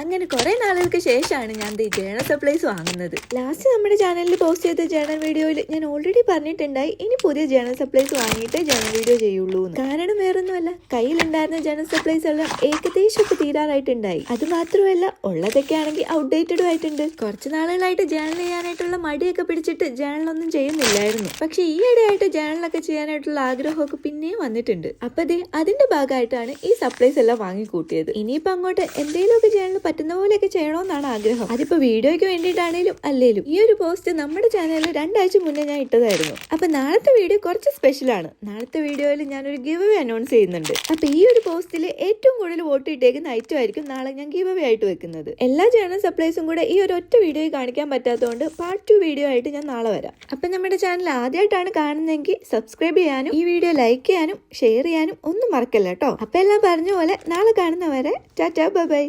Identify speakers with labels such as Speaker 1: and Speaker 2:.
Speaker 1: അങ്ങനെ കുറെ നാളുകൾക്ക് ശേഷമാണ് ഞാൻ ദി ജേണൽ സപ്ലൈസ് വാങ്ങുന്നത്. ലാസ്റ്റ് നമ്മുടെ ചാനലിൽ പോസ്റ്റ് ചെയ്ത ജേണൽ വീഡിയോയിൽ ഞാൻ ഓൾറെഡി പറഞ്ഞിട്ടുണ്ടായി ഇനി പുതിയ ജേണൽ സപ്ലൈസ് വാങ്ങിയിട്ടേ ജേണൽ വീഡിയോ ചെയ്യുള്ളൂ കാരണം കയ്യിലുണ്ടായിരുന്ന ജനറൽ സപ്ലൈസ് എല്ലാം ഏകദേശം ഒക്കെ തീരാറായിട്ടുണ്ടായി. അത് മാത്രമല്ല ഉള്ളതൊക്കെ ആണെങ്കിൽ ഔട്ട്ഡേറ്റഡും ആയിട്ടുണ്ട്. കുറച്ച് നാളുകളായിട്ട് ജേണൽ ചെയ്യാനായിട്ടുള്ള മടിയൊക്കെ പിടിച്ചിട്ട് ജേണലൊന്നും ചെയ്യുന്നില്ലായിരുന്നു. പക്ഷെ ഈ ഇടയായിട്ട് ജേണലൊക്കെ ചെയ്യാനായിട്ടുള്ള ആഗ്രഹമൊക്കെ പിന്നെയും വന്നിട്ടുണ്ട്. അപ്പൊ ദേ അതിന്റെ ഭാഗമായിട്ടാണ് ഈ സപ്ലൈസ് എല്ലാം വാങ്ങിക്കൂട്ടിയത്. ഇനിയിപ്പോ അങ്ങോട്ട് എന്തെങ്കിലുമൊക്കെ ജേണൽ പറ്റുന്ന പോലെയൊക്കെ ചെയ്യണമെന്നാണ് ആഗ്രഹം. അതിപ്പോ വീഡിയോയ്ക്ക് വേണ്ടിയിട്ടാണേലും അല്ലേലും ഈ ഒരു പോസ്റ്റ് നമ്മുടെ ചാനലിൽ രണ്ടാഴ്ച മുന്നേ ഞാൻ ഇട്ടതായിരുന്നു. അപ്പൊ നാളത്തെ വീഡിയോ കുറച്ച് സ്പെഷ്യലാണ് നാളത്തെ വീഡിയോയിൽ ഞാനൊരു ഗിവ് അനൗൺസ് ചെയ്യുന്നുണ്ട്. അപ്പൊ ഈ ഒരു പോസ്റ്റിൽ ഏറ്റവും കൂടുതൽ വോട്ട് ഇട്ടേക്കുന്ന ഐറ്റം ആയിരിക്കും നാളെ ഞാൻ ഗീവ് അവേ ആയിട്ട് വെക്കുന്നത്. എല്ലാ ചാനൽ സപ്ലൈസും കൂടെ ഈ ഒരു ഒറ്റ വീഡിയോയിൽ കാണിക്കാൻ പറ്റാത്തതുകൊണ്ട് പാർട്ട് ടു വീഡിയോ ആയിട്ട് ഞാൻ നാളെ വരാം. അപ്പൊ നമ്മുടെ ചാനൽ ആദ്യമായിട്ടാണ് കാണുന്നതെങ്കിൽ സബ്സ്ക്രൈബ് ചെയ്യാനും ഈ വീഡിയോ ലൈക്ക് ചെയ്യാനും ഷെയർ ചെയ്യാനും ഒന്നും മറക്കല്ല കേട്ടോ അപ്പൊ എല്ലാം പറഞ്ഞ പോലെ നാളെ കാണുന്നവരെ ടാറ്റാ ബൈ.